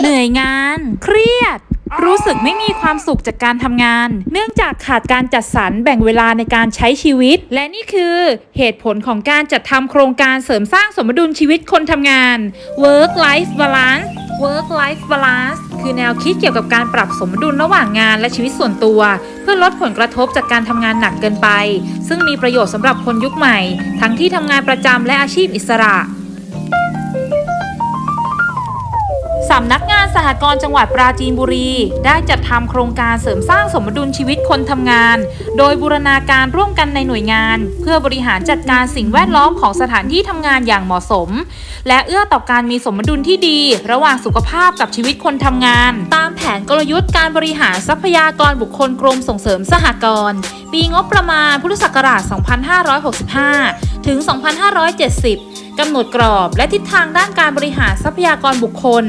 เหนื่อยงาน เครียด รู้สึกไม่มีความสุขจากการทำงาน เนื่องจากขาดการจัดสรรแบ่งเวลาในการใช้ชีวิต และนี่คือเหตุผลของการจัดทำโครงการเสริมสร้างสมดุลชีวิตคนทำงาน work life balance work life balance คือแนวคิดเกี่ยวกับการปรับสมดุลระหว่างงานและชีวิตส่วนตัว เพื่อลดผลกระทบจากการทำงานหนักเกินไป ซึ่งมีประโยชน์สำหรับคนยุคใหม่ ทั้งที่ทำงานประจำและอาชีพอิสระสำนักงาน สหกรณ์จังหวัดปราจีนบุรี ได้จัดทำโครงการเสริมสร้างสมดุลชีวิตคนทำงาน โดยบูรณาการร่วมกันในหน่วยงาน เพื่อบริหารจัดการสิ่งแวดล้อมของสถานที่ทำงานอย่างเหมาะสม และเอื้อต่อการมีสมดุลที่ดี ระหว่างสุขภาพกับชีวิตคนทำงาน ตามแผนกลยุทธ์การบริหารทรัพยากรบุคคลกรมส่งเสริมสหกรณ์ปีงบประมาณพุทธศักราช 2565 ถึง 2570 กำหนดกรอบและทิศทางด้านการบริหารทรัพยากรบุคคล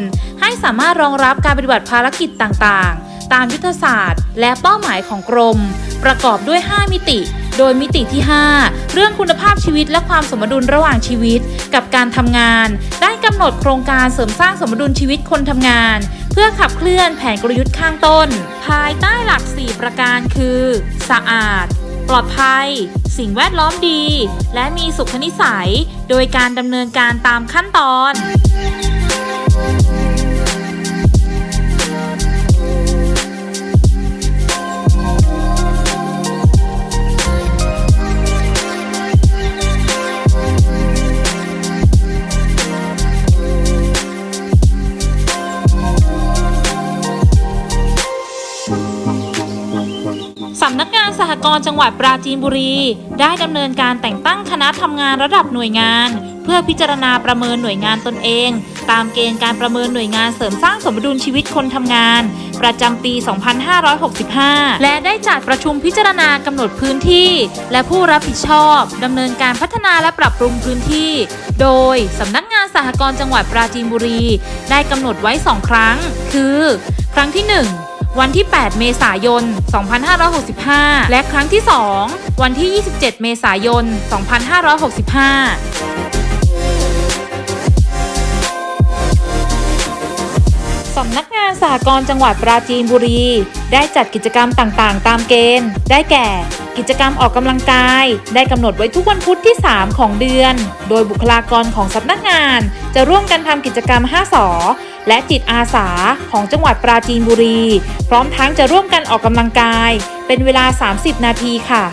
สามารถรองรับการปฏิบัติภารกิจต่างๆ ตามยุทธศาสตร์ และเป้าหมายของกรม ประกอบด้วย 5 มิติ โดยมิติที่ 5 เรื่องคุณภาพชีวิตและความสมดุลระหว่างชีวิต กับการทำงาน ได้กำหนดโครงการเสริมสร้างสมดุลชีวิตคนทำงาน เพื่อขับเคลื่อนแผนกลยุทธ์ข้างต้น ภายใต้หลัก 4 ประการคือ สะอาดปลอดภัย สิ่งแวดล้อมดี และมีสุขนิสัย โดยการดำเนินการตามขั้นตอนานสหกรณ์จังหวัดปราจีนบุรี ได้ดำเนินการแต่งตั้งคณะทำงานระดับหน่วยงาน เพื่อพิจารณาประเมินหน่วยงานตนเอง ตามเกณฑ์การประเมินหน่วยงานเสริมสร้างสมดุลชีวิตคนทำงาน ประจำปี 2565 และได้จัดประชุมพิจารณากำหนดพื้นที่ และผู้รับผิดชอบดำเนินการพัฒนาและปรับปรุงพื้นที่ โดยสำนักงานสหกรณ์จังหวัดปราจีนบุรี ได้กำหนดไว้ 2 ครั้ง คือ ครั้งที่ 1 วันที่ 8 เมษายน 2565 และครั้งที่ 2 วันที่ 27 เมษายน 2565สำนักงานสหกรณ์จังหวัดปราจีนบุรี ได้จัดกิจกรรมต่างๆ ตามเกณฑ์ ได้แก่ กิจกรรมออกกำลังกาย ได้กำหนดไว้ทุกวันพุธที่ 3 ของเดือน โดยบุคลากรของสำนักงาน จะร่วมกันทำกิจกรรม 5สอและจิตอาสาของจังหวัดปราจีนบุรี พร้อมทั้งจะร่วมกันออกกำลังกาย เป็นเวลา 30 นาทีค่ะ